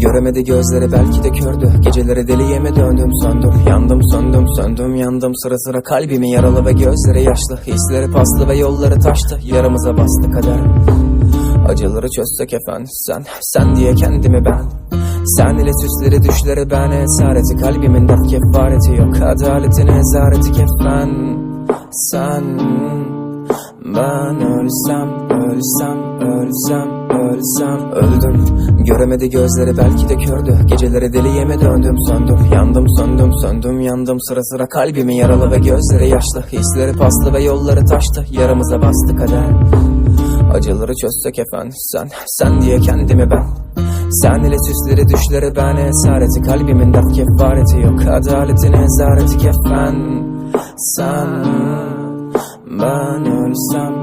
Göremedi gözleri belki de kördü. Geceleri deliye mi döndüm söndüm. Yandım söndüm söndüm yandım. Sıra sıra kalbimi yaralı ve gözleri yaşlı. Hisleri paslı ve yolları taştı. Yaramıza bastı kader. Acıları çözsek efendim sen Sen diye kendimi ben. Sen ile süsleri düşleri ben. Esareti kalbimin dert kefareti yok. Adaletin ezareti kefen Sen Ben ölsem ölsem ölsem ölsem öldüm. Göremedi gözleri belki de kördü. Geceleri deliye mi döndüm söndüm. Yandım söndüm söndüm yandım. Sıra sıra kalbimi yaralı ve gözleri yaşlı. Hisleri paslı ve yolları taştı. Yaramıza bastı kader. Acıları çözsek efendim sen Sen diye kendimi ben. Sen ile süsleri düşleri ben Esareti. Kalbimin dert kefareti yok. Adaletin ezareti kefen. Sen Ben ölsem